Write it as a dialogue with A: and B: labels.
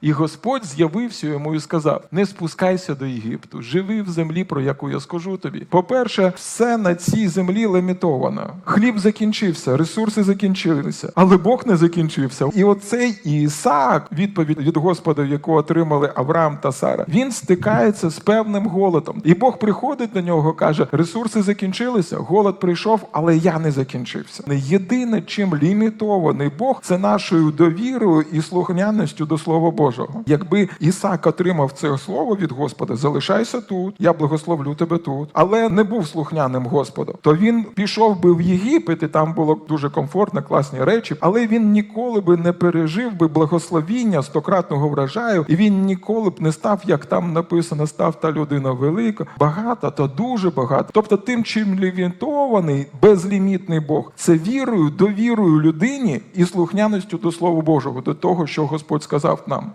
A: І Господь з'явився йому і сказав: Не спускайся до Єгипту, живи в землі, про яку я скажу тобі. По-перше, все на цій землі лімітовано. Хліб закінчився, ресурси закінчилися, але Бог не закінчився. І оцей Ісаак, відповідь від Господа, яку отримали Авраам та Сара, він стикається з певним голодом. І Бог приходить до нього, каже: ресурси закінчилися, голод прийшов, але я не закінчився. Не Єдине, чим лімітований Бог, це нашою довірою і слухняністю до Слова Божого. Якби Ісаак отримав це слово від Господа, залишайся тут, я благословлю тебе тут, але не був слухняним Господу, то він пішов би в Єгипет, і там було дуже комфортно, класні речі, але він ніколи би не пережив би благословіння стократного врожаю, і він ніколи б не став, як там написано, став та людина велика, багата та дуже багата. Тобто, тим, чим лімітований, безлімітний Бог, це вірою, довірою людині і слухняністю до Слова Божого, до того, що Господь сказав нам.